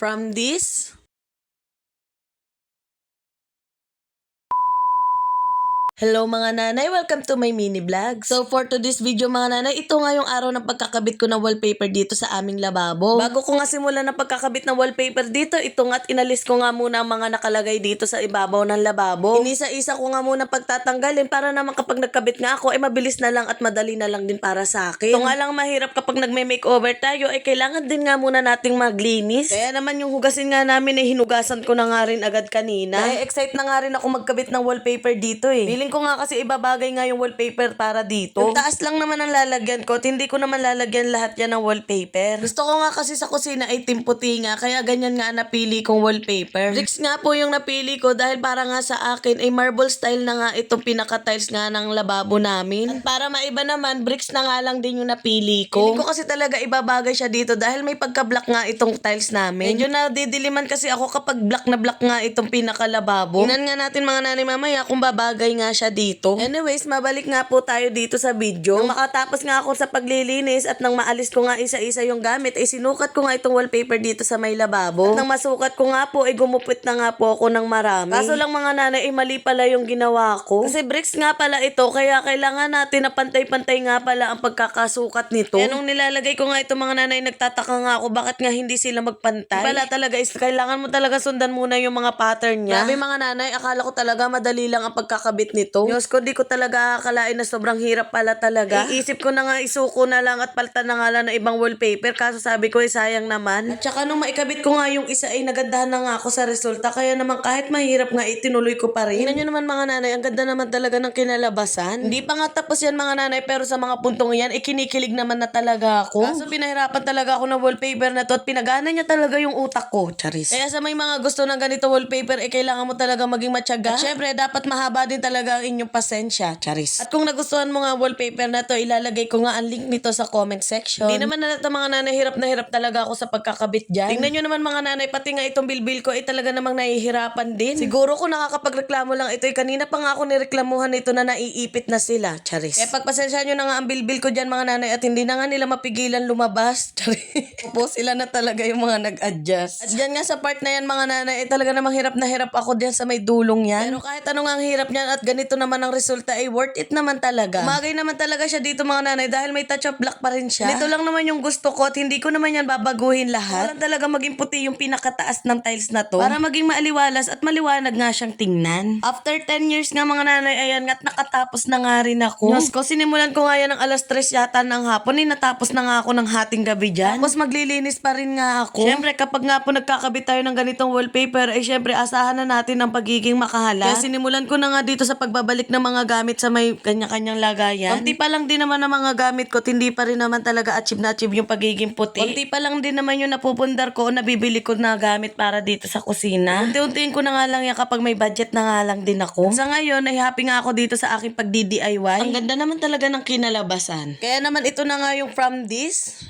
From this Hello mga nanay, welcome to my mini vlog. So for today's video mga nanay, ito nga yung araw ng pagkakabit ko ng wallpaper dito sa aming lababo. Bago ko nga simulan ng pagkakabit ng wallpaper dito, ito nga't inalis ko nga muna ang mga nakalagay dito sa ibabaw ng lababo. Inisa-isa ko nga muna pagtatanggalin para naman kapag nagkabit nga ako ay mabilis na lang at madali na lang din para sa akin. Ito nga lang mahirap kapag nagme-makeover tayo ay kailangan din nga muna nating maglinis. Kaya naman yung hugasin nga namin ay hinugasan ko na nga rin agad kanina. Ay excite na nga rin ako magkabit ng wallpaper dito eh. Feeling ko nga kasi ibabagay nga yung wallpaper para dito. Yung taas lang naman ang lalagyan ko at hindi ko naman lalagyan lahat yan ng wallpaper. Gusto ko nga kasi sa kusina ay timputi nga kaya ganyan nga napili kong wallpaper. Bricks nga po yung napili ko dahil para nga sa akin ay marble style na nga itong pinaka-tiles nga ng lababo namin. At para maiba naman, bricks na nga lang din yung napili ko. Hindi ko kasi talaga ibabagay siya dito dahil may pagka-black nga itong tiles namin. Medyo nadidiliman kasi ako kapag black na black nga itong pinaka-lababo. Tingnan nga natin mga nanay mamaya kung babagay nga siya dito. Anyways, mabalik nga po tayo dito sa video. Nang makatapos nga ako sa paglilinis at nang maalis ko nga isa-isa yung gamit, ay sinukat ko nga itong wallpaper dito sa may lababo. At nang masukat ko nga po, ay gumupit na nga po ako ng marami. Kaso lang mga nanay, ay mali pala yung ginawa ko. Kasi bricks nga pala ito, kaya kailangan natin na pantay-pantay nga pala ang pagkakasukat nito. Kaya nung nilalagay ko nga ito mga nanay, nagtataka nga ako bakit nga hindi sila magpantay. Pala talaga is kailangan mo talaga sundan muna yung mga pattern niya. Grabe mga nanay, akala ko talaga madali lang ang pagkakabit nito. Diyos ko, di ko talaga akalain na sobrang hirap pala talaga. Iisip ko na nga isuko na lang at palta na nga lang ng ibang wallpaper. Kaso sabi ko, eh, sayang naman. At saka nung maikabit ko nga yung isa ay nagandahan na nga ako sa resulta. Kaya naman kahit mahirap nga, itinuloy ko pa rin. Tingnan nyo naman mga nanay, ang ganda naman talaga ng kinalabasan. Hindi pa nga tapos yan mga nanay, pero sa mga puntong yan, ikinikilig naman na talaga ako. Kaso pinahirapan talaga ako ng wallpaper na to at pinagana niya talaga yung utak ko, charis. Kaya sa may mga gusto ng ganito wallpaper, eh kailangan mo talaga maging matyaga. At syempre, dapat mahaba din talaga ang inyong pasensya, charis. At kung nagustuhan mo nga wallpaper na to, ilalagay ko nga ang link nito sa comment section. Hindi naman na mga nanay, hirap na hirap talaga ako sa pagkakabit dyan. Tingnan nyo naman mga nanay, pati nga itong bilbil ko, ay talaga namang nahihirapan din. Siguro kung nakakapagreklamo lang ito, eh, kanina pa nga ako nireklamuhan nito na naiipit na sila, charis. Kaya pagpasensya nyo na nga ang bilbil ko dyan mga nanay at hindi na nga nila mapigilan lumabas, charis. Opo, sila na talaga yung mga nag-adjust. At dyan nga sa part na yan mga nanay, eh, talaga namang hirap na hirap ako dyan sa may dulong yan. Pero kahit ano nga ang hirap niyan at ganito naman ang resulta, ay worth it naman talaga. Umagay naman talaga siya dito mga nanay dahil may touch of black pa rin siya. Ito lang naman yung gusto ko at hindi ko naman yan babaguhin lahat. Wala talaga maging puti yung pinakataas ng tiles na to para maging maaliwalas at maliwanag nga siyang tingnan. After 10 years nga mga nanay, ayan nga at nakatapos na nga rin ako. Diyos ko, sinimulan ko nga yan ng alas 3 yata ng hapon. Eh, natapos na nga ako ng hating gabi dyan. Tapos maglilinis pa rin nga ako. Siyempre, kapag nga po nagkakabit tayo ng ganitong wallpaper, ay siyempre, asahan na natin ang pagiging makahala. Kaya sinimulan ko na nga dito sa pagbabalik ng mga gamit sa may kanya-kanyang lagayan. Konti pa lang din naman ang mga gamit ko, hindi pa rin naman talaga achieve na achieve yung pagiging puti. Konti pa lang din naman yung napupundar ko o nabibili ko na gamit para dito sa kusina. Unti-untiin ko na nga lang yan kapag may budget na nga lang din ako. Sa ngayon, ay happy nga ako dito sa aking pagdi-DIY. Ang ganda naman talaga ng kinalabasan. Kaya naman ito na nga yung from this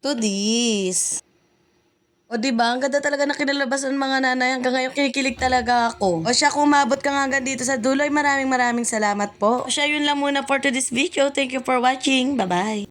to this. O di ba? Ang ganda talaga na kinalabasan mga nanay. Hanggang ngayon kinikilig talaga ako. O siya, kung umabot ka hanggang dito sa dulo, ay maraming maraming salamat po. O siya, yun lang muna for today's video. Thank you for watching. Bye-bye.